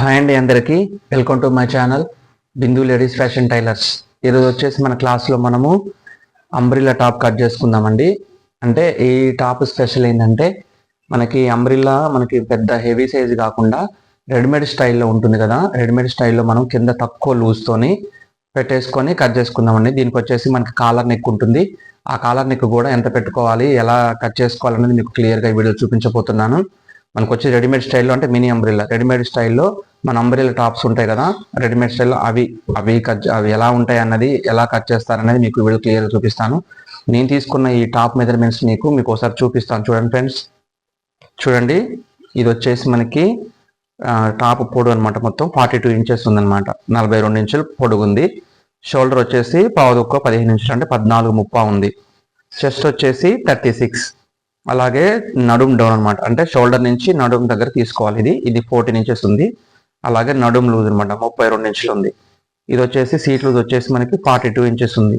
Hi అండి అందరికీ. Welcome to my channel Bindu ladies fashion tailors ఈరోజు వచ్చేసి మన క్లాస్లో మనము అంబ్రిల్లా టాప్ కట్ చేసుకుందామండి. అంటే ఈ టాప్ స్పెషల్ ఏంటంటే మనకి అంబ్రిల్లా మనకి పెద్ద హెవీ సైజ్ కాకుండా రెడీమేడ్ స్టైల్లో ఉంటుంది కదా. రెడీమేడ్ స్టైల్లో మనం కింద తక్కువ లూజ్తోని పెట్టేసుకొని కట్ చేసుకుందామండి. దీనికి వచ్చేసి మనకి కాలర్ నెక్ ఉంటుంది. ఆ కాలర్ నెక్ కూడా ఎంత పెట్టుకోవాలి ఎలా కట్ చేసుకోవాలనేది మీకు క్లియర్గా ఈ వీడియో చూపించబోతున్నాను. మనకు వచ్చి రెడీమేడ్ స్టైల్లో అంటే మినీ అంబ్రిల్లా రెడీమేడ్ స్టైల్లో మన అంబ్రిల్లా టాప్స్ ఉంటాయి కదా రెడీమేడ్ స్టైల్లో అవి అవి కట్ అవి ఎలా ఉంటాయి అన్నది ఎలా కట్ చేస్తారనేది మీకు వీడియో క్లియర్ చూపిస్తాను. నేను తీసుకున్న ఈ టాప్ మెజర్మెంట్స్ మీకు మీకు ఒకసారి చూపిస్తాను. చూడండి ఫ్రెండ్స్. చూడండి. ఇది వచ్చేసి మనకి టాప్ పొడుగు అనమాట మొత్తం. ఫార్టీ టూ ఇంచెస్ ఉందన్నమాట. నలభై రెండు ఇంచులు పొడుగు ఉంది. షోల్డర్ వచ్చేసి పావుదొక్క పదిహేను ఇంచులు అంటే పద్నాలుగు ముప్పా ఉంది. చెస్ట్ వచ్చేసి థర్టీ సిక్స్. అలాగే నడుం డౌన్ అనమాట అంటే షోల్డర్ నుంచి నడుం దగ్గర తీసుకోవాలి ఇది. ఇది ఫోర్టీన్ ఇంచెస్ ఉంది. అలాగే నడుం లూజ్ అనమాట ముప్పై రెండు ఇంచులు ఉంది. ఇది వచ్చేసి సీట్ లూజ్ వచ్చేసి మనకి ఫార్టీ టూ ఇంచెస్ ఉంది.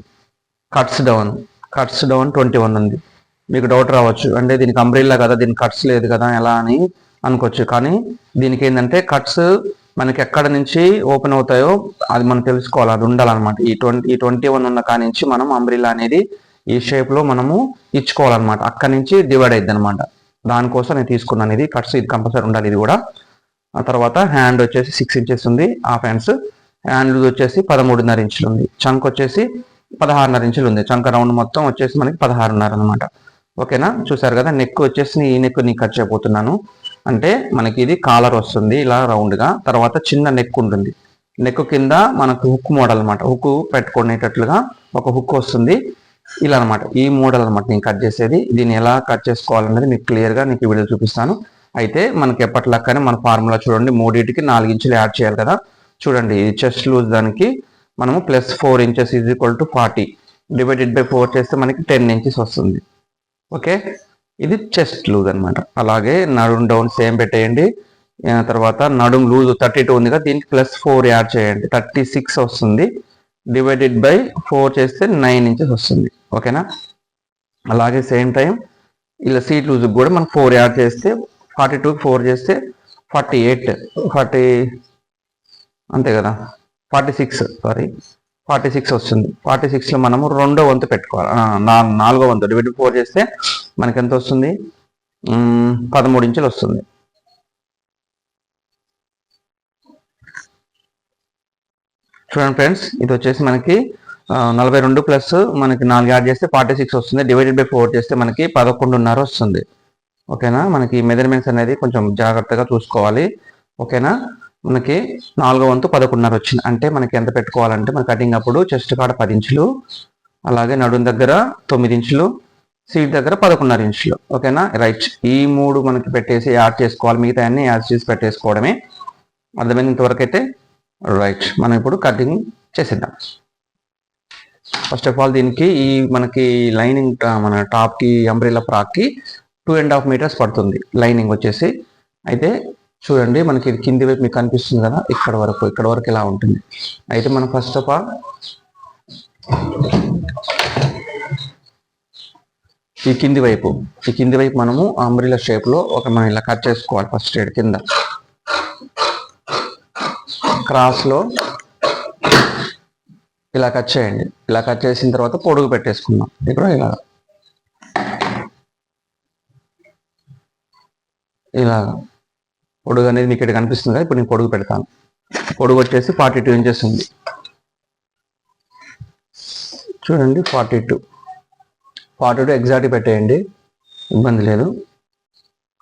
Cuts down cuts down twenty one ఉంది. మీకు డౌట్ రావచ్చు. అంటే దీనికి అంబ్రిల్లా కదా దీనికి కట్స్ లేదు కదా ఎలా అని అనుకోవచ్చు. కానీ దీనికి ఏంటంటే కట్స్ మనకి ఎక్కడ నుంచి ఓపెన్ అవుతాయో అది మనం తెలుసుకోవాలి. అది ఉండాలన్నమాట. ఈ ట్వంటీ ఈ ట్వంటీ వన్ ఉన్న కాడి నుంచి మనం అంబ్రిల్లా అనేది ఈ షేప్లో మనము ఇచ్చుకోవాలన్నమాట. అక్కడి నుంచి డివైడ్ అయింది అనమాట దానికోసం నేను తీసుకున్నాను ఇది. కట్స్ ఇది కంపల్సరీ ఉండాలి. ఇది కూడా ఆ తర్వాత హ్యాండ్ వచ్చేసి సిక్స్ ఇంచెస్ ఉంది హాఫ్ హ్యాండ్స్ హ్యాండ్ వచ్చేసి పదమూడున్నర ఇంచులు ఉంది. చంక్ వచ్చేసి పదహారున్నర ఇంచులు ఉంది. చంక రౌండ్ మొత్తం వచ్చేసి మనకి పదహారున్నర అనమాట ఓకేనా చూసారు కదా? నెక్ వచ్చేసి ఈ నెక్ నీకు కట్ చేయబోతున్నాను. అంటే మనకి ఇది కాలర్ వస్తుంది ఇలా రౌండ్గా తర్వాత చిన్న నెక్ ఉంటుంది. నెక్ కింద మనకు హుక్ మోడల్ అనమాట హుక్ పెట్టుకునేటట్లుగా ఒక హుక్ వస్తుంది. ఇలా అనమాట ఈ మోడల్ అనమాట నేను కట్ చేసేది. దీన్ని ఎలా కట్ చేసుకోవాలనేది మీకు క్లియర్గా నీకు వీడియో చూపిస్తాను. అయితే మనకి ఎప్పటిలాగానే మన ఫార్ములా చూడండి. మూడింటికి నాలుగు ఇంచులు యాడ్ చేయాలి కదా. చూడండి చెస్ట్ లూజ్ దానికి మనము plus four inches is equal to forty. Divided by four చేస్తే మనకి టెన్ ఇంచెస్ వస్తుంది. ఓకే? ఇది చెస్ట్ లూజ్ అనమాట అలాగే నడుం డౌన్ సేమ్ పెట్టేయండి. తర్వాత నడుం లూజ్ థర్టీ టూ ఉంది కదా దీనికి ప్లస్ ఫోర్ యాడ్ చేయండి. థర్టీ సిక్స్ వస్తుంది. డివైడెడ్ బై ఫోర్ చేస్తే నైన్ ఇంచెస్ వస్తుంది. ఓకేనా? అలాగే సేమ్ టైం ఇలా సీట్ లూజ్ కూడా మనం ఫోర్ యాడ్ చేస్తే ఫార్టీ టూ ఫోర్ చేస్తే ఫార్టీ ఎయిట్ ఫార్టీ అంతే కదా. Forty six sorry. Forty six వస్తుంది. ఫార్టీ సిక్స్లో మనము రెండో వంతు పెట్టుకోవాలి. నాలుగో వంతు. డివైడ్ ఫోర్ చేస్తే మనకి ఎంత వస్తుంది? పదమూడు ఇంచులు వస్తుంది. చూడండి ఫ్రెండ్స్ ఇది వచ్చేసి మనకి నలభై రెండు ప్లస్ మనకి నాలుగు యాడ్ చేస్తే ఫార్టీ సిక్స్ వస్తుంది. డివైడెడ్ బై ఫోర్ చేస్తే మనకి పదకొండున్నర వస్తుంది. ఓకేనా? మనకి మెజర్మెంట్స్ అనేది కొంచెం జాగ్రత్తగా చూసుకోవాలి. ఓకేనా? మనకి నాలుగో వంతు పదకొండున్నర వచ్చింది. అంటే మనకి ఎంత పెట్టుకోవాలంటే మన కటింగ్ అప్పుడు చెస్ట్ కాడ పది ఇంచులు అలాగే నడుం దగ్గర తొమ్మిది ఇంచులు సీట్ దగ్గర పదకొండున్నర ఇంచులు. ఓకేనా? రైట్ ఈ మూడు మనకి పెట్టేసి యాడ్ చేసుకోవాలి. మిగతా అన్ని యాడ్ చేసి పెట్టేసుకోవడమే. అర్థమైంది ఇంతవరకు అయితే రైట్ మనం ఇప్పుడు కటింగ్ చేసేద్దాం. ఫస్ట్ ఆఫ్ ఆల్ దీనికి ఈ మనకి లైనింగ్ మన టాప్కి అంబ్రిల్లా ఫ్రాక్కి టూ అండ్ హాఫ్ మీటర్స్ పడుతుంది. లైనింగ్ వచ్చేసి అయితే చూడండి మనకి ఇది కింది వైపు మీకు కనిపిస్తుంది కదా ఇక్కడ వరకు ఇక్కడ వరకు ఇలా ఉంటుంది. అయితే మనం ఫస్ట్ ఆఫ్ ఆల్ ఈ కింది వైపు ఈ కింది వైపు మనము అంబ్రిల్లా షేప్లో ఒక మనం ఇలా కట్ చేసుకోవాలి ఫస్ట్ ఎయిడ్ కింద. క్రాస్లో ఇలా కట్ చేయండి. ఇలా కట్ చేసిన తర్వాత పొడుగు పెట్టేసుకుందాం. ఇక్కడ ఇలా ఇలా పొడుగు అనేది మీకు ఇక్కడ కనిపిస్తుంది కదా ఇప్పుడు నేను పొడుగు పెడతాను. పొడుగు వచ్చేసి ఫార్టీ టూ ఇంచెస్ ఉంది. చూడండి forty two forty two exact పెట్టేయండి ఇబ్బంది లేదు.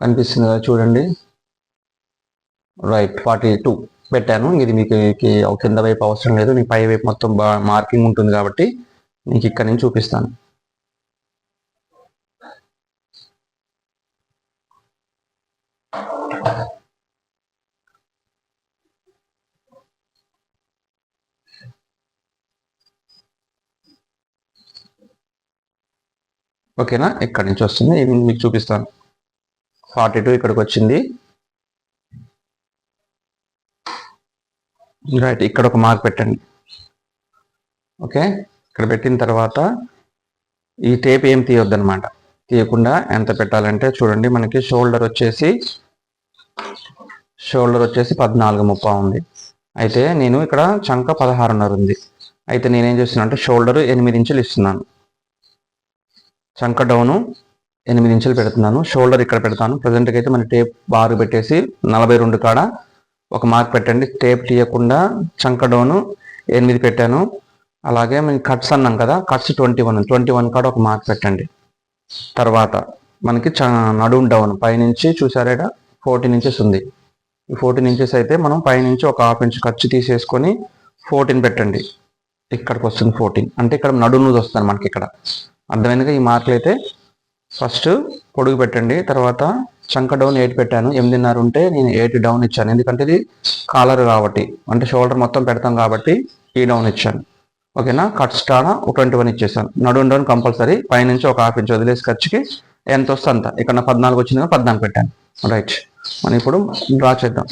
కనిపిస్తుంది కదా చూడండి. రైట్ ఫార్టీ టూ పెట్టాను ఇది మీకు కింద వైపు అవసరం లేదు నీ పై వైపు మొత్తం మార్కింగ్ ఉంటుంది కాబట్టి నీకు ఇక్కడ నుంచి చూపిస్తాను. ఓకేనా? ఇక్కడ నుంచి వస్తుంది. ఇది మీకు చూపిస్తాను. ఫార్టీ టూ ఇక్కడికి వచ్చింది. రైట్ ఇక్కడ ఒక మార్క్ పెట్టండి. ఓకే? ఇక్కడ పెట్టిన తర్వాత ఈ టేప్ ఏం తీయొద్దు అనమాట తీయకుండా ఎంత పెట్టాలంటే చూడండి మనకి షోల్డర్ వచ్చేసి షోల్డర్ వచ్చేసి పద్నాలుగు ముప్పా ఉంది. అయితే నేను ఇక్కడ చంక పదహారున్నర ఉంది. అయితే నేనేం చేస్తున్నా అంటే షోల్డర్ ఎనిమిది ఇంచులు ఇస్తున్నాను. చంక డౌను ఎనిమిది ఇంచులు పెడుతున్నాను. షోల్డర్ ఇక్కడ పెడతాను. ప్రజెంట్కి అయితే మన టేప్ బారు పెట్టేసి నలభై రెండు కాడ ఒక మార్క్ పెట్టండి. టేప్ తీయకుండా చంక డౌను ఎనిమిది పెట్టాను. అలాగే మేము కట్స్ అన్నాం కదా cuts twenty one twenty one కాడ ఒక మార్క్ పెట్టండి. తర్వాత మనకి చ నడుము డౌన్ పైనుంచి చూసారా ఫోర్టీన్ ఇంచెస్ ఉంది. ఈ ఫోర్టీన్ ఇంచెస్ అయితే మనం పైనుంచి ఒక హాఫ్ ఇంచ్ ఖర్చు తీసేసుకొని ఫోర్టీన్ పెట్టండి. ఇక్కడికి వస్తుంది ఫోర్టీన్. అంటే ఇక్కడ నడుము నుంచి వస్తుంది మనకి ఇక్కడ. అర్థమైందిగా ఈ మార్కులు అయితే ఫస్ట్ పొడుగు పెట్టండి తర్వాత చంక డౌన్ ఎయిట్ పెట్టాను. ఎనిమిదిన్నర ఉంటే నేను ఎయిట్ డౌన్ ఇచ్చాను. ఎందుకంటే ఇది కాలర్ కాబట్టి అంటే షోల్డర్ మొత్తం పెడతాం కాబట్టి ఈ డౌన్ ఇచ్చాను. ఓకేనా? కట్ స్టాడ ఒక ట్వంటీ వన్ ఇచ్చేసాను. నడుం డౌన్ కంపల్సరీ పైనుంచి ఒక హాఫ్ ఇంచ్ వదిలేసి ఖర్చుకి ఎంత వస్తుంది అంత ఇక్కడ పద్నాలుగు వచ్చింది కదా పద్నాలుగు పెట్టాను. రైట్ మనం ఇప్పుడు డ్రా చేద్దాం.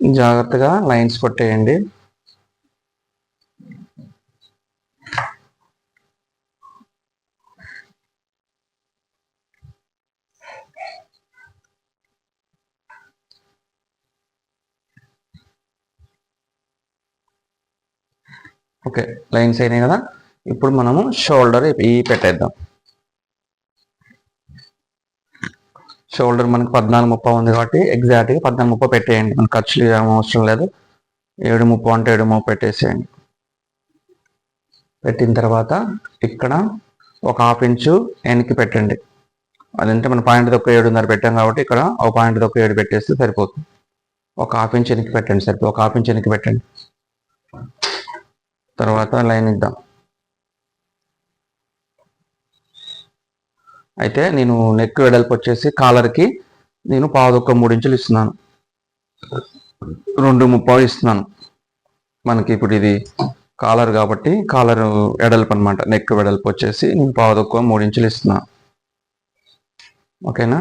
జాగ్రత్తగా లైన్స్ కొట్టేయండి. ఓకే లైన్స్ అయినాయి కదా. ఇప్పుడు మనము షోల్డర్ ఈ పెట్టేద్దాం. షోల్డర్ మనకి పద్నాలుగు ముప్పై ఉంది కాబట్టి ఎగ్జాక్ట్గా పద్నాలుగు ముప్పై పెట్టేయండి. మనకు ఖర్చులు ఏం అవసరం లేదు. ఏడు ముప్పై అంటే ఏడు ముప్పై పెట్టేసేయండి. పెట్టిన తర్వాత ఇక్కడ ఒక హాఫ్ ఇంచు వెనక్కి పెట్టండి. అదంటే మన పాయింట్ దొక్క ఏడున్నర పెట్టాం కాబట్టి ఇక్కడ ఒక పాయింట్ దొక్క ఏడు పెట్టేస్తే సరిపోతుంది. ఒక హాఫ్ ఇంచ్ వెనక్కి పెట్టండి సరిపోతుంది. ఒక హాఫ్ ఇంచ్ వెనక్కి పెట్టండి. తర్వాత లైన్ ఇద్దాం. అయితే నేను నెక్ వెడల్పు వచ్చేసి కాలర్కి నేను పావుదొక్క మూడు ఇంచులు ఇస్తున్నాను. రెండు ముప్పావు ఇస్తున్నాను. మనకి ఇప్పుడు ఇది కాలర్ కాబట్టి కాలర్ వెడల్పు అనమాట నెక్ వెడల్పు వచ్చేసి నేను పావుదొక్క మూడు ఇంచులు ఇస్తున్నాను. ఓకేనా?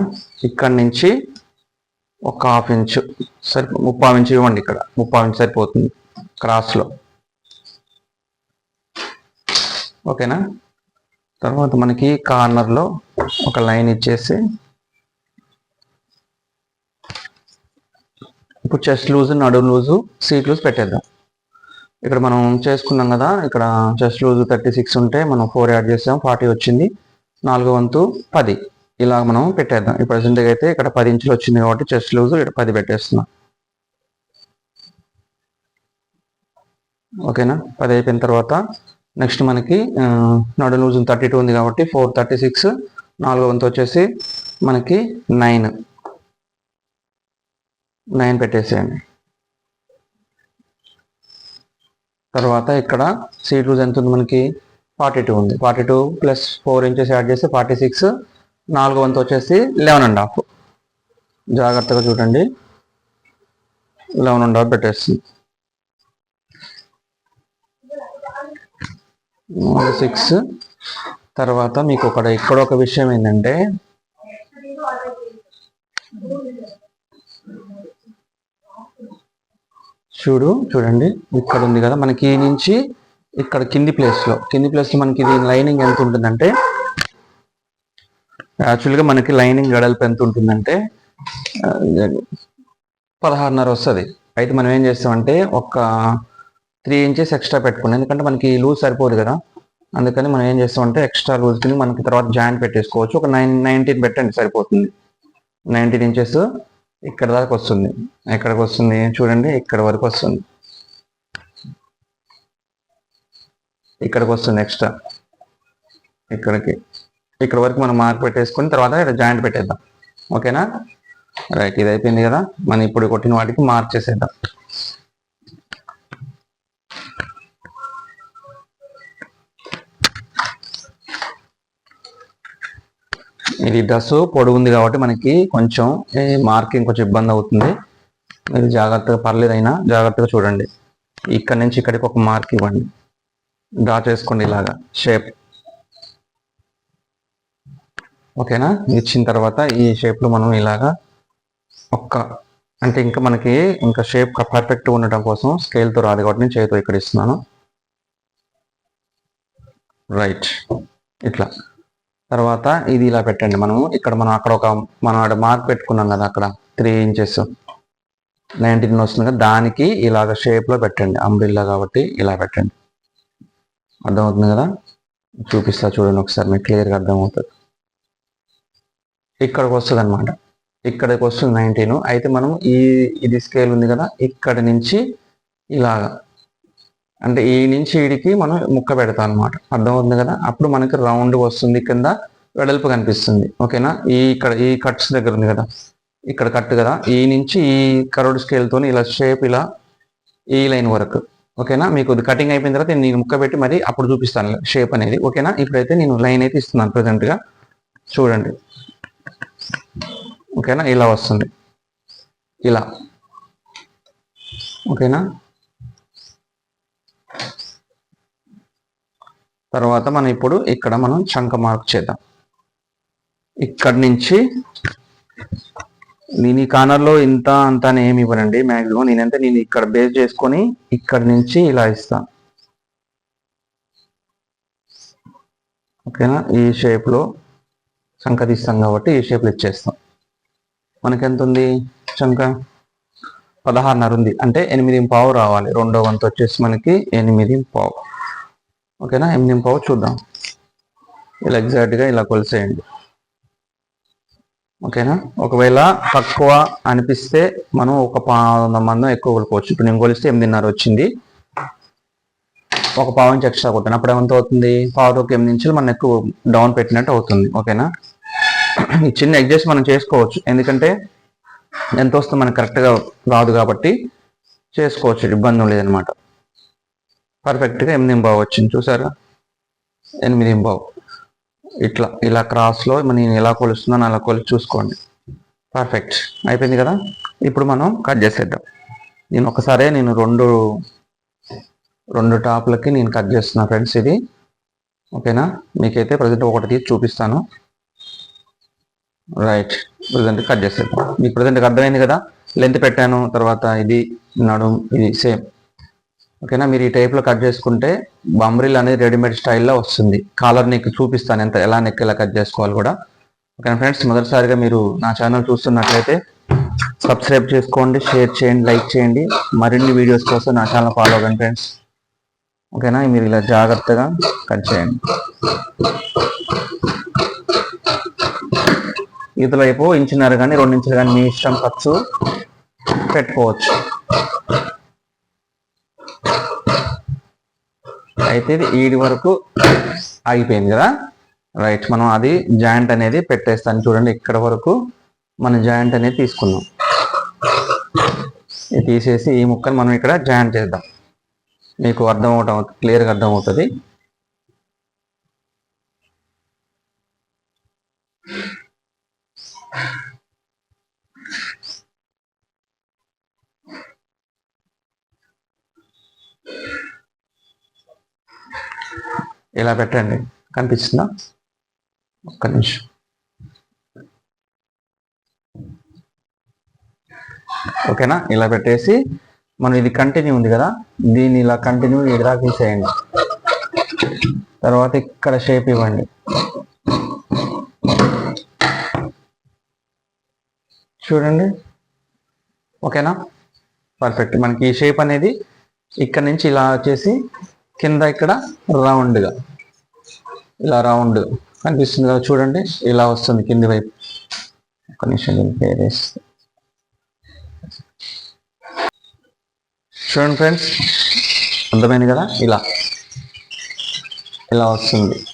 ఇక్కడి నుంచి ఒక హాఫ్ ఇంచు సరి ముప్పావు ఇంచు ఇవ్వండి ఇక్కడ. ముప్పావు ఇంచు సరిపోతుంది క్రాస్లో ఓకేనా? తర్వాత మనకి కార్నర్లో ఒక లైన్ ఇచ్చేసి ఇప్పుడు చెస్ట్ లూజ్ నడు లూజు సీట్ లూజ్ పెట్టేద్దాం. ఇక్కడ మనం చేసుకున్నాం కదా ఇక్కడ చెస్ట్ లూజ్ థర్టీ సిక్స్ ఉంటే మనం ఫోర్ యాడ్ చేసాం ఫార్టీ వచ్చింది నాలుగు వంతు పది. ఇలా మనం పెట్టేద్దాం. ఈ ప్రజెంట్గా అయితే ఇక్కడ పది ఇంచులు వచ్చింది కాబట్టి చెస్ట్ లూజ్ ఇక్కడ పది పెట్టేస్తున్నాం. ఓకేనా? పది అయిపోయిన తర్వాత నెక్స్ట్ మనకి నడు లూజ్ థర్టీ టూ ఉంది కాబట్టి ఫోర్ థర్టీ సిక్స్ నాలుగో వంతు వచ్చేసి మనకి నైన్. నైన్ పెట్టేసేయండి. తర్వాత ఇక్కడ సీ టూస్ ఎంత ఉంది మనకి? ఫార్టీ టూ ఉంది. Forty two plus four inches add చేస్తే ఫార్టీ సిక్స్. నాలుగో వంతు వచ్చేసి లెవెన్ అండ్ హాఫ్. జాగ్రత్తగా చూడండి. లెవెన్ అండ్ హాఫ్ పెట్టేస్తుంది. సిక్స్. తర్వాత మీకు ఒకడ ఇక్కడ ఒక విషయం ఏంటంటే చూడు చూడండి ఇక్కడ ఉంది కదా మనకి ఈ నుంచి ఇక్కడ కింది ప్లేస్లో కింది ప్లేస్లో మనకి ఇది లైనింగ్ ఎంత ఉంటుందంటే యాక్చువల్గా మనకి లైనింగ్ గడల్పు ఎంత ఉంటుందంటే పదహారున్నర వస్తుంది. అయితే మనం ఏం చేస్తామంటే ఒక త్రీ ఇంచెస్ ఎక్స్ట్రా పెట్టుకున్నాం. ఎందుకంటే మనకి లూజ్ సరిపోదు కదా. అందుకని మనం ఏం చేస్తామంటే ఎక్స్ట్రా రూల్స్ కింద మనకి తర్వాత జాయింట్ పెట్టేసుకోవచ్చు. ఒక నైన్ నైన్టీన్ పెట్టండి సరిపోతుంది. నైన్టీన్ ఇంచెస్ ఇక్కడ దాకా వస్తుంది. ఎక్కడికి వస్తుంది చూడండి ఇక్కడ వరకు వస్తుంది. ఇక్కడికి వస్తుంది ఎక్స్ట్రా ఇక్కడికి. ఇక్కడ వరకు మనం మార్క్ పెట్టేసుకుని తర్వాత ఇక్కడ జాయింట్ పెట్టేద్దాం. ఓకేనా? రైట్ ఇది అయిపోయింది కదా? మనం ఇప్పుడు కొట్టిన వాటికి మార్క్ చేసేద్దాం. ఇది డ్రెస్ పొడుగు ఉంది కాబట్టి మనకి కొంచెం మార్కింగ్ కొంచెం ఇబ్బంది అవుతుంది. మీరు జాగ్రత్తగా పర్లేదు అయినా జాగ్రత్తగా చూడండి. ఇక్కడ నుంచి ఇక్కడికి ఒక మార్క్ ఇవ్వండి. డ్రా చేసుకోండి ఇలాగా. షేప్. ఓకేనా? ఇచ్చిన తర్వాత ఈ షేప్లో మనం ఇలాగా ఒక్క అంటే ఇంకా మనకి ఇంకా షేప్ పర్ఫెక్ట్గా ఉండటం కోసం స్కేల్తో రాదు కాబట్టి నేను చేతితో ఇక్కడ ఇస్తున్నాను. రైట్. ఇట్లా. తర్వాత ఇది ఇలా పెట్టండి. మనము ఇక్కడ మనం అక్కడ ఒక మనం అక్కడ మార్క్ పెట్టుకున్నాం కదా అక్కడ త్రీ ఇంచెస్ నైన్టీన్ వస్తుంది కదా దానికి ఇలాగ షేప్లో పెట్టండి. అంబ్రిల్లా కాబట్టి ఇలా పెట్టండి. అర్థమవుతుంది కదా? చూపిస్తా చూడండి ఒకసారి మీకు క్లియర్గా అర్థమవుతుంది. ఇక్కడికి వస్తుంది అనమాట ఇక్కడికి వస్తుంది నైన్టీన్ అయితే మనం ఈ ఇది స్కేల్ ఉంది కదా ఇక్కడి నుంచి ఇలాగా అంటే ఈ నుంచి వీడికి మనం ముక్క పెడతాం అనమాట అర్థమవుతుంది కదా? అప్పుడు మనకి రౌండ్ వస్తుంది కింద వెడల్పు కనిపిస్తుంది. ఓకేనా? ఈ ఇక్కడ ఈ కట్స్ దగ్గర ఉంది కదా? ఇక్కడ కట్ కదా? ఈ నుంచి ఈ కరోడ్ స్కేల్తో ఇలా షేప్ ఇలా ఈ లైన్ వరకు. ఓకేనా? మీకు కటింగ్ అయిపోయిన తర్వాత నేను ముక్క పెట్టి మరి అప్పుడు చూపిస్తాను షేప్ అనేది. ఓకేనా? ఇప్పుడైతే నేను లైన్ అయితే ఇస్తున్నాను ప్రజెంట్గా చూడండి. ఓకేనా? ఇలా వస్తుంది. ఇలా. ఓకేనా? తర్వాత మనం ఇప్పుడు ఇక్కడ మనం చంక మార్క్ చేద్దాం. ఇక్కడి నుంచి నేను ఈ కార్నర్లో ఇంత అంత అని ఏమి ఇవ్వనండి. మ్యాక్సిమం నేనంటే నేను ఇక్కడ బేస్ చేసుకొని ఇక్కడి నుంచి ఇలా ఇస్తాను ఓకేనా? ఈ షేప్లో చంక తీస్తాం కాబట్టి ఈ షేప్లో ఇచ్చేస్తాం. మనకి ఎంత ఉంది చంక? పదహారున్నర ఉంది. అంటే ఎనిమిది పావు రావాలి. రెండో వంతు వచ్చేసి మనకి ఎనిమిది పావు. ఓకేనా? ఎనిమిది పావు చూద్దాం. ఇలా ఎగ్జాక్ట్గా ఇలా కొలిసేయండి. ఓకేనా? ఒకవేళ తక్కువ అనిపిస్తే మనం ఒక పావు మందం ఎక్కువ కొలుకోవచ్చు. ఇప్పుడు నేను కొలిస్తే ఎనిమిదిన్నర వచ్చింది. ఒక పావు నుంచి ఎక్స్ట్రా కొట్టాను. అప్పుడు ఏమంత అవుతుంది? పావు ఒక ఎనిమిది నుంచి మనం ఎక్కువ డౌన్ పెట్టినట్టు అవుతుంది. ఓకేనా? ఈ చిన్న అడ్జస్ట్ మనం చేసుకోవచ్చు. ఎందుకంటే ఎంత వస్తుంది మనకు కరెక్ట్గా రాదు కాబట్టి చేసుకోవచ్చు. ఇబ్బంది లేదనమాట పర్ఫెక్ట్గా ఎనిమిది బావు వచ్చింది చూసారా? ఎనిమిది బావు ఇట్లా ఇలా క్రాస్లో నేను ఎలా కొలుస్తున్నాను అలా కొలిచి చూసుకోండి. పర్ఫెక్ట్ అయిపోయింది కదా? ఇప్పుడు మనం కట్ చేసేద్దాం. నేను ఒకసారే నేను రెండు రెండు టాప్లకి నేను కట్ చేస్తున్నా ఫ్రెండ్స్ ఇది. ఓకేనా? మీకైతే ప్రజెంట్ ఒకటి తీసి చూపిస్తాను. రైట్ ప్రజెంట్ కట్ చేసేద్దాం. మీకు ప్రజెంట్ అర్థమైంది కదా? లెంత్ పెట్టాను తర్వాత ఇది నడుం ఇది సేమ్ ఓకేనా? మీరు ఈ టైప్లో కట్ చేసుకుంటే బంబ్రిల్ అనేది రెడీమేడ్ స్టైల్లో వస్తుంది. కాలర్ నీకు చూపిస్తాను ఎంత ఎలా నెక్ ఎలా కట్ చేసుకోవాలి కూడా. ఓకేనా ఫ్రెండ్స్? మొదటిసారిగా మీరు నా ఛానల్ చూస్తున్నట్లయితే సబ్స్క్రైబ్ చేసుకోండి షేర్ చేయండి లైక్ చేయండి. మరిన్ని వీడియోస్ కోసం నా ఛానల్ ఫాలో అవ్వండి ఫ్రెండ్స్. ఓకేనా? మీరు ఇలా జాగ్రత్తగా కట్ చేయండి. ఇతర అయిపో ఇంచున్నర కానీ రెండు ఇంచులు కానీ మీ ఇష్టం ఖర్చు పెట్టుకోవచ్చు. అయితే ఇది ఈడి వరకు ఆగిపోయింది కదా? రైట్ మనం అది జాయింట్ అనేది పెట్టేస్తాను. చూడండి ఇక్కడ వరకు మన జాయింట్ అనేది తీసుకుందాం ఇది తీసేసి ఈ ముక్కను మనం ఇక్కడ జాయింట్ చేద్దాం. మీకు అర్థం అవటం క్లియర్గా అర్థం అవుతుంది. ఇలా పెట్టండి? కనిపిస్తుందా? ఒక్క నిమిషం. ఓకేనా? ఇలా పెట్టేసి మనం ఇది కంటిన్యూ ఉంది కదా? దీన్ని ఇలా కంటిన్యూ ఇలా తీసేయండి. తర్వాత ఇక్కడ షేప్ ఇవ్వండి. చూడండి. ఓకేనా? పర్ఫెక్ట్ మనకి ఈ షేప్ అనేది ఇక్కడ నుంచి ఇలా వచ్చేసి కింద ఇక్కడ రౌండ్గా. ఇలా రౌండ్ కనిపిస్తుంది కదా చూడండి. ఇలా వస్తుంది కింది వైపు. ఒక నిమిషం పేరేస్తే చూడండి ఫ్రెండ్స్ అర్థమైంది కదా? ఇలా. ఇలా వస్తుంది.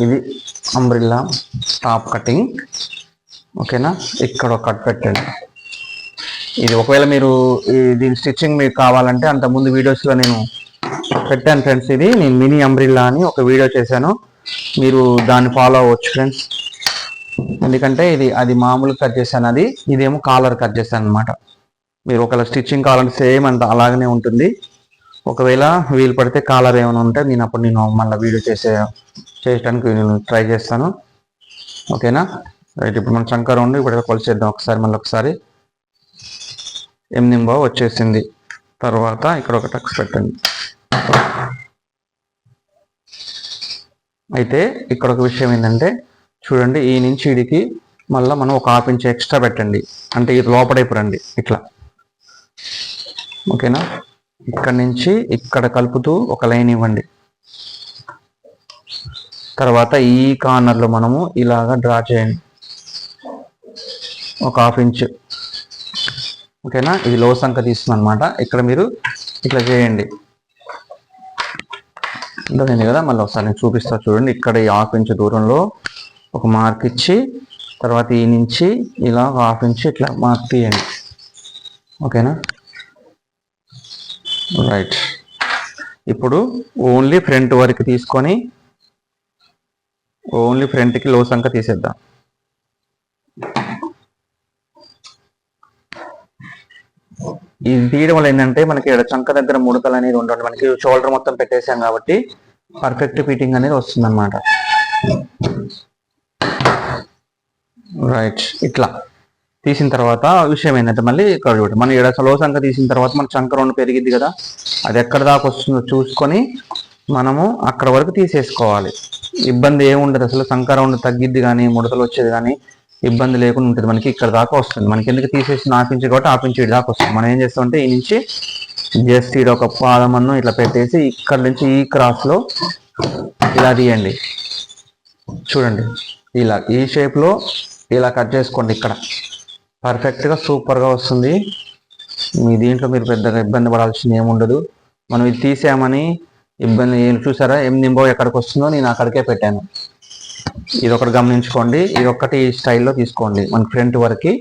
ఇది అంబ్రిల్లా టాప్ కటింగ్. ఓకేనా? ఇక్కడ ఒక కట్ పెట్టండి. ఇది ఒకవేళ మీరు దీని స్టిచ్చింగ్ మీకు కావాలంటే అంత ముందు వీడియోస్లో నేను పెట్టాను ఫ్రెండ్స్ ఇది. నేను మినీ అంబ్రిల్లా అని ఒక వీడియో చేశాను. మీరు దాన్ని ఫాలో అవ్వచ్చు ఫ్రెండ్స్. ఎందుకంటే ఇది అది మామూలు కట్ చేశాను. అది ఇదేమో కాలర్ కట్ చేశాను అనమాట మీరు ఒకవేళ స్టిచ్చింగ్ కావాలంటే సేమ్ అంత అలాగనే ఉంటుంది. ఒకవేళ వీలు పడితే కాలర్ ఏమైనా ఉంటే నేను అప్పుడు నేను మళ్ళీ వీడియో చేసే చేయడానికి నేను ట్రై చేస్తాను. ఓకేనా? రైట్ ఇప్పుడు మనం చంకర ఉండి ఇప్పుడు కొలిచేద్దాం ఒకసారి మళ్ళీ ఒకసారి. ఎనిమిది బావు వచ్చేసింది. తర్వాత ఇక్కడ ఒక టక్స్ పెట్టండి. అయితే ఇక్కడ ఒక విషయం ఏంటంటే చూడండి ఈ నుంచి ఇడికి మళ్ళీ మనం ఒక హాఫ్ ఇంచ్ ఎక్స్ట్రా పెట్టండి. అంటే ఇది లోపడైపు రండి ఇట్లా. ఓకేనా? ఇక్కడ నుంచి ఇక్కడ కలుపుతూ ఒక లైన్ ఇవ్వండి. తర్వాత ఈ కార్నర్లో మనము ఇలాగా డ్రా చేయండి. ఒక హాఫ్ ఇంచ్. ఓకేనా? ఇది లో సంఖ్య తీస్తుంది అనమాట ఇక్కడ మీరు ఇట్లా చేయండి. అర్థమైంది కదా? మళ్ళీ ఒకసారి నేను చూపిస్తా చూడండి. ఇక్కడ ఈ హాఫ్ ఇంచ్ దూరంలో ఒక మార్క్ ఇచ్చి తర్వాత ఈ నుంచి ఇలా హాఫ్ ఇంచ్ ఇట్లా మార్క్ తీయండి. ఓకేనా? రైట్. ఇప్పుడు ఓన్లీ ఫ్రంట్ వరకు తీసుకొని ఓన్లీ ఫ్రంట్కి లో సంఖ తీసేద్దాం. ఇది తీయడం వల్ల ఏంటంటే మనకి ఇక్కడ చంక దగ్గర ముడతలు అనేది ఉండదు మనకి షోల్డర్ మొత్తం పెట్టేసాం కాబట్టి పర్ఫెక్ట్ ఫిట్టింగ్ అనేది వస్తుంది అనమాట రైట్ ఇట్లా. తీసిన తర్వాత విషయం ఏంటంటే మళ్ళీ ఇక్కడ చూడండి మనం ఇక్కడ లో సంఖ తీసిన తర్వాత మన చంక రెండు పెరిగిద్ది కదా అది ఎక్కడ దాకా వస్తుందో చూసుకొని మనము అక్కడ వరకు తీసేసుకోవాలి. ఇబ్బంది ఏముండదు అసలు సంఖ తగ్గిద్ది కానీ ముడతలు వచ్చేది కానీ ఇబ్బంది లేకుండా ఉంటుంది. మనకి ఇక్కడ దాకా వస్తుంది. మనకి ఎందుకు తీసేసి ఆపించి కాబట్టి ఆపించి ఇటు దాకా వస్తుంది. మనం ఏం చేస్తామంటే ఈ నుంచి జస్ట్ ఇది ఒక పాదమన్ను ఇట్లా పెట్టేసి ఇక్కడ నుంచి ఈ క్రాస్లో ఇలా తీయండి. చూడండి. ఇలా ఈ షేప్లో ఇలా కట్ చేసుకోండి ఇక్కడ. పర్ఫెక్ట్గా వస్తుంది. మీ దీంట్లో మీరు పెద్దగా ఇబ్బంది పడాల్సింది ఏముండదు మనం ఇది తీసామని ఇబ్బంది ఏం చూసారా? ఏం నింబో ఎక్కడికి వస్తుందో నేను అక్కడికే పెట్టాను. ఇది ఒకటి గమనించుకోండి. ఇది ఒక్కటి స్టైల్లో తీసుకోండి. మన ఫ్రంట్ వరకు.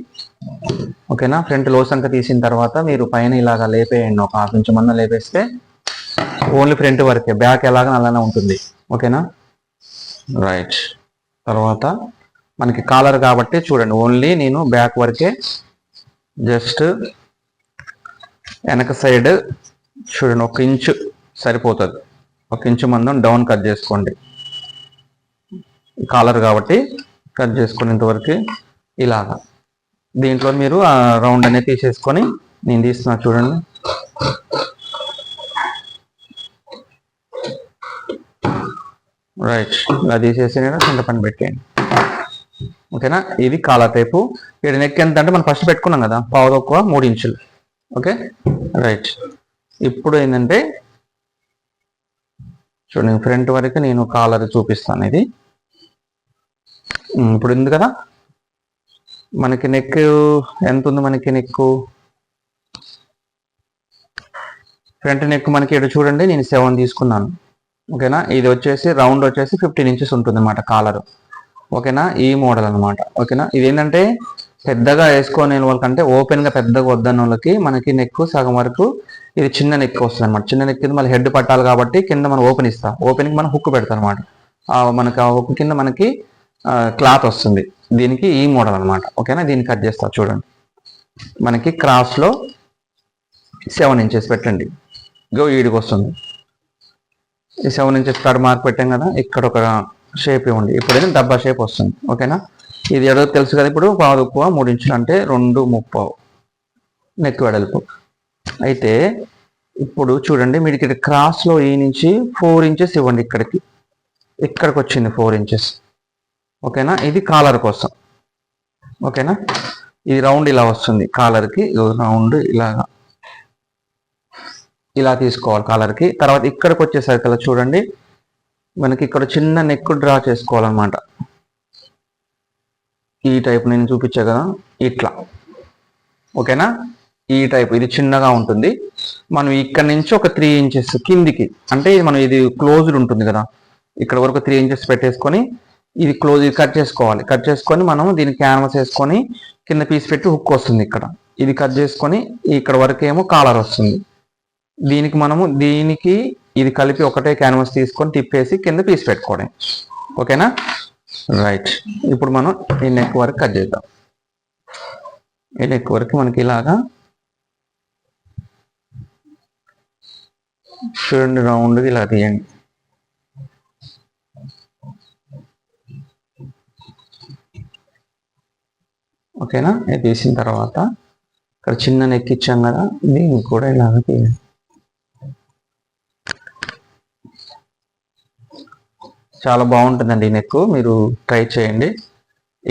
ఓకేనా? ఫ్రంట్లో సంఖ్య తీసిన తర్వాత మీరు పైన ఇలాగా లేపేయండి. ఒక హాఫ్ ఇంచ్ మందం లేపేస్తే ఓన్లీ ఫ్రంట్ వరకే. బ్యాక్ ఎలాగ అలానే ఉంటుంది. ఓకేనా? రైట్ తర్వాత మనకి కాలర్ కాబట్టి చూడండి. ఓన్లీ నేను బ్యాక్ వరకే జస్ట్ వెనక సైడ్ చూడండి. ఒక ఇంచు సరిపోతుంది. ఒక ఇంచు మందం డౌన్ కట్ చేసుకోండి. కాలర్ కాబట్టి కట్ చేసుకునేంతవరకు ఇలాగా. దీంట్లో మీరు ఆ రౌండ్ అనేది తీసేసుకొని నేను తీస్తున్నా చూడండి. రైట్ ఇలా తీసేసి నేను కింద పని పెట్టేయండి. ఓకేనా? ఇది కాలర్ టైపు. ఇక్కడ నెక్ ఎంత అంటే మనం ఫస్ట్ పెట్టుకున్నాం కదా పావు తక్కువ మూడు ఇంచులు. ఓకే? రైట్. ఇప్పుడు ఏంటంటే చూడండి ఫ్రంట్ వరకు నేను కాలర్ చూపిస్తాను ఇది. ఇప్పుడు ఉంది కదా? మనకి నెక్ ఎంత ఉంది మనకి నెక్ ఫ్రంట్ నెక్ మనకి ఇక్కడ చూడండి నేను సెవెన్ తీసుకున్నాను. ఓకేనా? ఇది వచ్చేసి రౌండ్ వచ్చేసి ఫిఫ్టీన్ ఇంచెస్ ఉంటుంది అనమాట కాలర్ ఓకేనా? ఈ మోడల్ అనమాట ఓకేనా? ఇది ఏంటంటే పెద్దగా వేసుకునే వాళ్ళకంటే ఓపెన్గా పెద్దగా వద్దన్న వాళ్ళకి మనకి నెక్ సగం వరకు ఇది చిన్న నెక్ వస్తుంది అనమాట చిన్న నెక్ కింద మళ్ళీ హెడ్ పట్టాలి కాబట్టి కింద మనం ఓపెన్ ఇస్తాం. ఓపెన్కి మనం హుక్ పెడతాం అనమాట మనకి ఆ హుక్ కింద మనకి క్లాత్ వస్తుంది. దీనికి ఈ మోడల్ అనమాట ఓకేనా? దీన్ని కట్ చేస్తా చూడండి. మనకి క్రాస్లో సెవెన్ ఇంచెస్ పెట్టండి. గో ఈడికి వస్తుంది. ఈ సెవెన్ ఇంచెస్ థర్డ్ మార్క్ పెట్టాం కదా ఇక్కడ ఒక షేప్ ఇవ్వండి. ఇప్పుడైతే డబ్బా షేప్ వస్తుంది. ఓకేనా? ఇది ఎడో తెలుసు కదా ఇప్పుడు పావు ఎక్కువ మూడు ఇంచులు అంటే రెండు ముప్పావు నెక్ వెడల్పు. అయితే ఇప్పుడు చూడండి మీరు ఇక్కడ క్రాస్లో ఈ నుంచి ఫోర్ ఇంచెస్ ఇవ్వండి ఇక్కడికి. ఇక్కడికి వచ్చింది ఫోర్ ఇంచెస్. ఓకేనా? ఇది కాలర్ కోసం. ఓకేనా? ఇది రౌండ్ ఇలా వస్తుంది. కాలర్కి రౌండ్ ఇలాగా ఇలా తీసుకోవాలి కాలర్కి తర్వాత ఇక్కడికి వచ్చేసరికి అలా చూడండి. మనకి ఇక్కడ చిన్న నెక్ డ్రా చేసుకోవాలన్నమాట. ఈ టైప్ నేను చూపించా కదా? ఇట్లా. ఓకేనా? ఈ టైప్ ఇది చిన్నగా ఉంటుంది. మనం ఇక్కడ నుంచి ఒక త్రీ ఇంచెస్ కిందికి అంటే మనం ఇది క్లోజ్డ్ ఉంటుంది కదా? ఇక్కడ వరకు త్రీ ఇంచెస్ పెట్టేసుకొని ఇది క్లోజ్ ఇది కట్ చేసుకోవాలి. కట్ చేసుకొని మనం దీన్ని క్యాన్వస్ వేసుకొని కింద పీస్ పెట్టి హుక్ వస్తుంది ఇక్కడ. ఇది కట్ చేసుకొని ఇక్కడ వరకు ఏమో కాలర్ వస్తుంది. దీనికి మనము దీనికి ఇది కలిపి ఒకటే క్యాన్వాస్ తీసుకొని తిప్పేసి కింద పీస్ పెట్టుకోవడం ఓకేనా? రైట్ ఇప్పుడు మనం ఈ నెక్ వరకు కట్ చేద్దాం. ఈ నెక్ వరకు మనకి ఇలాగా చూడండి రౌండ్గా ఇలా తీయండి. ఓకేనా? ఇది తీసిన తర్వాత ఇక్కడ చిన్న నెక్ ఇచ్చాం కదా దీన్ని కూడా ఇలాగ తీయాలి. చాలా బాగుంటుందండి ఈ నెక్ మీరు ట్రై చేయండి.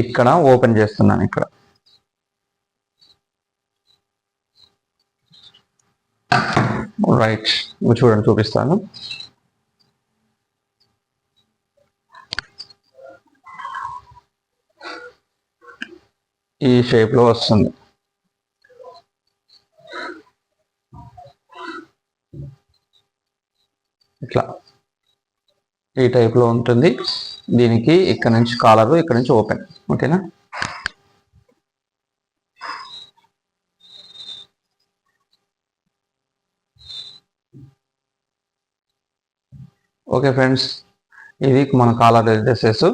ఇక్కడ ఓపెన్ చేస్తున్నాను ఇక్కడ. రైట్ చూడండి చూపిస్తాను. ఈ షేప్లో వస్తుంది. ఇట్లా. ఈ టైప్లో ఉంటుంది. దీనికి ఇక్కడ నుంచి కాలర్ ఇక్కడ నుంచి ఓపెన్ ఓకేనా? ఓకే ఫ్రెండ్స్ ఇది మన కాలర్ డ్రెస్సెస్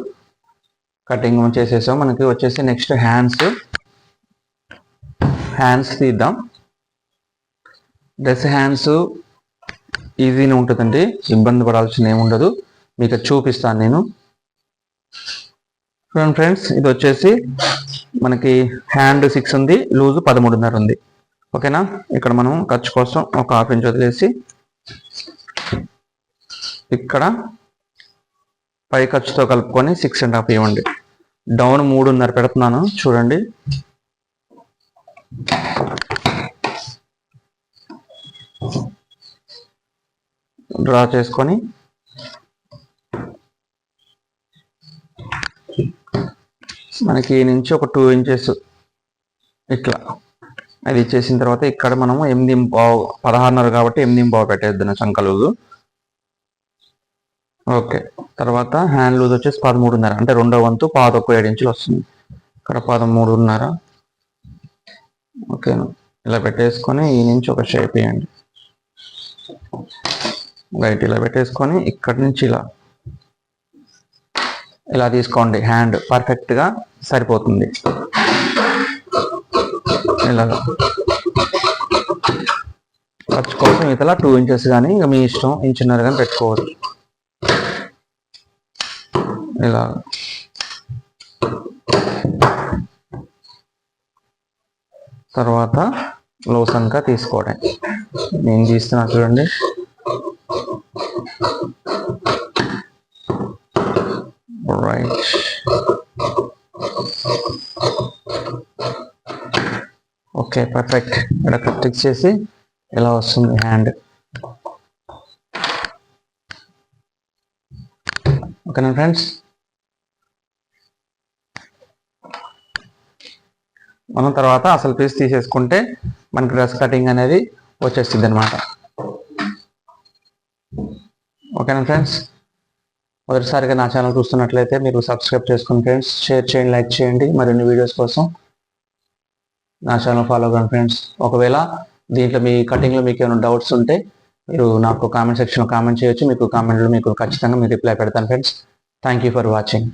కటింగ్ చేసేసాం. మనకి వచ్చేసి నెక్స్ట్ హ్యాండ్స్. హ్యాండ్స్ తీద్దాం. డ్రెస్ హ్యాండ్స్ ఈజీనే ఉంటుందండి. ఇబ్బంది పడాల్సిన ఏముండదు మీకు చూపిస్తాను నేను. చూడండి ఫ్రెండ్స్ ఇది వచ్చేసి మనకి హ్యాండ్ సిక్స్ ఉంది లూజ్ పదమూడున్నర ఉంది. ఓకేనా? ఇక్కడ మనం ఖర్చు కోసం ఒక హాఫ్ ఇంచ్ వదిలేసి ఇక్కడ పై ఖర్చుతో కలుపుకొని సిక్స్ అండ్ హాఫ్ ఇవ్వండి. డౌన్ మూడున్నర పెడుతున్నాను చూడండి. డ్రా చేసుకొని. మనకి ఈ నుంచి ఒక టూ ఇంచెస్ ఇట్లా. అది ఇచ్చేసిన తర్వాత ఇక్కడ మనము ఎనిమిది బావు పదహారున్నర కాబట్టి ఎనిమిది బావు పెట్టేద్దాం చంకలు ఓకే. తర్వాత హ్యాండ్ లూజ్ వచ్చేసి పదమూడున్నర. అంటే రెండో వంతు పాదొక్క ఏడు ఇంచులు వస్తుంది. ఇక్కడ పదమూడున్నర. ఓకే. ఇలా పెట్టేసుకొని ఈ నుంచి ఒక షేప్ వేయండి. రైట్ ఇలా పెట్టేసుకొని ఇక్కడి నుంచి ఇలా. ఇలా తీసుకోండి. హ్యాండ్ పర్ఫెక్ట్గా సరిపోతుంది. ఇలాగా ఖర్చు కోసం ఇతలా టూ ఇంచెస్ కానీ ఇంకా మీ ఇష్టం ఇంచున్నర కానీ పెట్టుకోవచ్చు. ఇలా తర్వాత లోసంక తీసుకోవడం. నేను తీస్తున్నా చూడండి. రైట్ ఓకే పర్ఫెక్ట్ ఇక్కడ క్లిక్ చేసి ఇలా వస్తుంది హ్యాండ్? ఓకేనా ఫ్రెండ్స్. మనం తర్వాత అసలు పీస్ తీసేసుకుంటే మనకి డ్రెస్ కటింగ్ అనేది వచ్చేస్తుంది అనమాట ఓకేనా ఫ్రెండ్స్ మొదటిసారిగా నా ఛానల్ చూస్తున్నట్లయితే మీరు సబ్స్క్రైబ్ చేసుకుని ఫ్రెండ్స్ షేర్ చేయండి లైక్ చేయండి. మరిన్ని వీడియోస్ కోసం నా ఛానల్ ఫాలో అవ్వండి ఫ్రెండ్స్ ఒకవేళ దీంట్లో మీ కటింగ్లో మీకు ఏమైనా డౌట్స్ ఉంటే మీరు నాకు కామెంట్ సెక్షన్లో కామెంట్ చేయొచ్చు. మీకు కామెంట్లో మీకు ఖచ్చితంగా మీరు రిప్లై పెడతాను friends thank you for watching